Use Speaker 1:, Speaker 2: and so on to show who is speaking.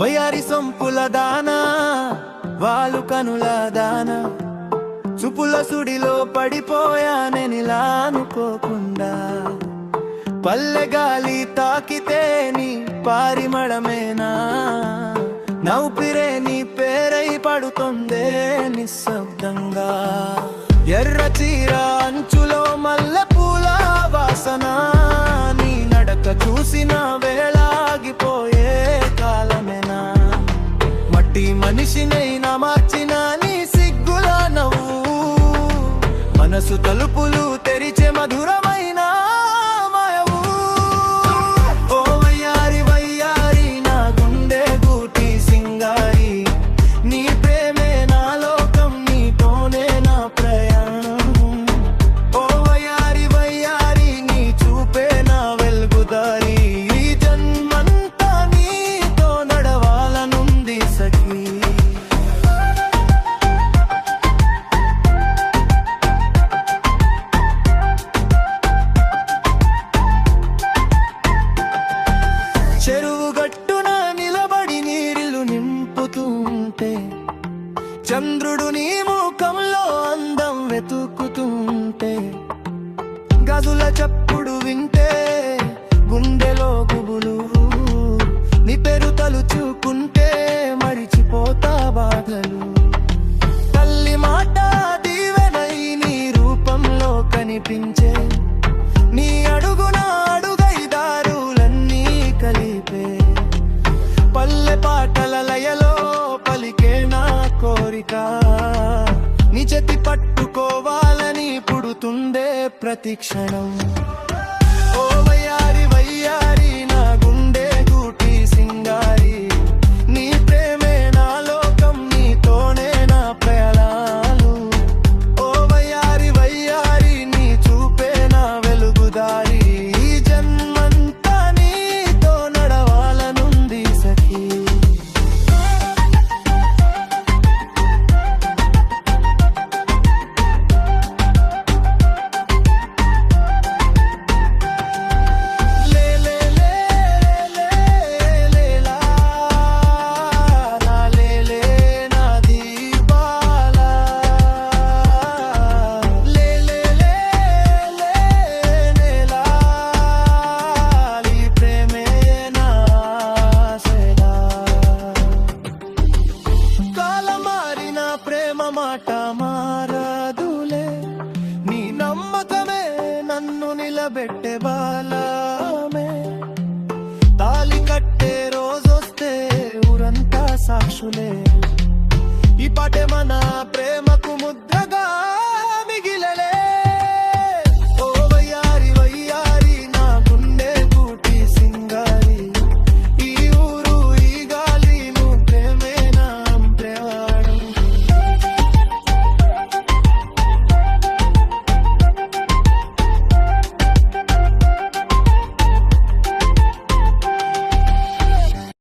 Speaker 1: వయారి సొంపుల దానా వాళ్ళు కనుల దానా. చూపుల సుడిలో పడిపోయానెనిలా అనుకోకుండా పల్లె గాలి తాకితే నీ పారిమళమేనా. నౌపిరే నీ పేరై పడుతుందే నిశ్శబ్దంగా. ఎర్ర చీర అంచులో మల్ల మనిషినైనా మార్చిన నీ సిగ్గులా నవ్వు. మనసు తలుపులు తెరిచే మధురమైన చంద్రుడు నీ ముఖంలో అందం వెతుకుతుంటే గదుల చప్పుడు వింటే కోరిక. నిజతి పట్టుకోవాలని పుడుతుందే ప్రతి క్షణం. ప్రేమ మాట మారాదులే. నీ నమ్మకమే నన్ను నిలబెట్టే బాలమే. తాలి కట్టే రోజొస్తే ఊరంతా సాక్షులే.